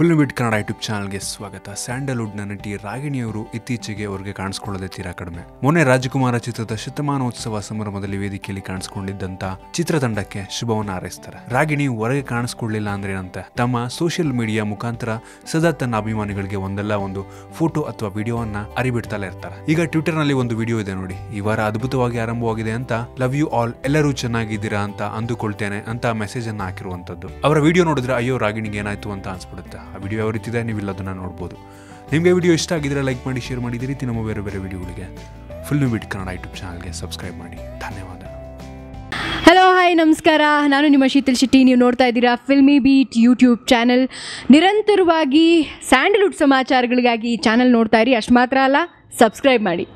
Full bit Kannada YouTube ಚಾನಲ್ಗೆ ಸ್ವಾಗತ. ಸ್ಯಾಂಡಲ್ವುಡ್ನ ನಟಿ ರಾಗಿಣಿಯವರು ಇತ್ತೀಚೆಗೆ ಅವರಿಗೆ ಕಾಣಿಸ್ಕೊಳ್ಳೋದೇ ತೀರಾ ಕಡಿಮೆ. ಮೊನ್ನೆ ರಾಜಕುಮಾರ ಚಿತ್ರದ ಶತಮಾನೋತ್ಸವ ಸಮಾರಂಭದಲ್ಲಿ ವೇದಿಕೆಯಲ್ಲಿ ಕಾಣಿಸ್ಕೊಂಡಿದ್ದಂತ ಚಿತ್ರತಂಡಕ್ಕೆ ಶುಭವನ್ನ ಹಾರೈಸ್ತಾರೆ. ರಾಗಿಣಿ ಹೊರಗೆ ಕಾಣಿಸ್ಕೊಳ್ಳಿಲ್ಲ ಅಂದ್ರೆ ಏನಂತೆ? ತಮ್ಮ ಸೋಷಿಯಲ್ ಮೀಡಿಯಾ ಮುಖಾಂತರ ಸದಾ ತನ್ನ ಅಭಿಮಾನಿಗಳಿಗೆ ಒಂದಲ್ಲ ಒಂದು ಫೋಟೋ ಅಥವಾ ವಿಡಿಯೋವನ್ನ ಅರಿಬಿಡ್ತಲೇ ಇರ್ತಾರೆ. ಈಗ ಟ್ವಿಟರ್ನಲ್ಲಿ ಒಂದು ವಿಡಿಯೋ ಇದೆ ನೋಡಿ. ಈ ವಾರ ಅದ್ಭುತವಾಗಿ ಆರಂಭವಾಗಿದೆ ಅಂತ ಲವ್ ಯು ಆಲ್, ಎಲ್ಲರೂ ಚೆನ್ನಾಗಿದ್ದೀರಾ ಅಂತ ಅಂದುಕೊಳ್ತೇನೆ ಅಂತ ಮೆಸೇಜ್ ಅನ್ನ ಹಾಕಿರುವಂತದ್ದು. ಅವರ ವಿಡಿಯೋ ನೋಡಿದ್ರೆ ಅಯ್ಯೋ ರಾಗಿಣಿಗೆ ಏನಾಯ್ತು ಅಂತ ಅನ್ಸ್ಬಿಡುತ್ತೆ. ಆ ವಿಡಿಯೋ ಯಾವ ರೀತಿ ಇದೆ ನೀವು ಅದನ್ನು ನೋಡ್ಬೋದು. ನಿಮಗೆ ವಿಡಿಯೋ ಇಷ್ಟ ಆಗಿದ್ರೆ ಲೈಕ್ ಮಾಡಿ, ಶೇರ್ ಮಾಡಿ ಇದೇ ರೀತಿ ನಮ್ಮ ಬೇರೆ ಬೇರೆ ವಿಡಿಯೋಗಳಿಗೆ. ಫುಲ್ ಬಿಟ್ ಕನ್ನಡ ಯೂಟ್ಯೂಬ್ ಚಾನಲ್ಗೆ ಸಬ್ಸ್ಕ್ರೈಬ್ ಮಾಡಿ. ಧನ್ಯವಾದ. ಹಲೋ ಹಾಯ್ ನಮಸ್ಕಾರ. ನಾನು ನಿಮ್ಮ ಶೀತಲ್ ಶೆಟ್ಟಿ. ನೀವು ನೋಡ್ತಾ ಇದ್ದೀರಾ ಫಿಲ್ಮಿ ಬೀಟ್ ಯೂಟ್ಯೂಬ್ ಚಾನಲ್. ನಿರಂತರವಾಗಿ ಸ್ಯಾಂಡಲ್ವುಡ್ ಸಮಾಚಾರಗಳಿಗಾಗಿ ಈ ಚಾನಲ್ ನೋಡ್ತಾ ಇರಿ. ಅಷ್ಟು ಮಾತ್ರ ಅಲ್ಲ ಸಬ್ಸ್ಕ್ರೈಬ್ ಮಾಡಿ.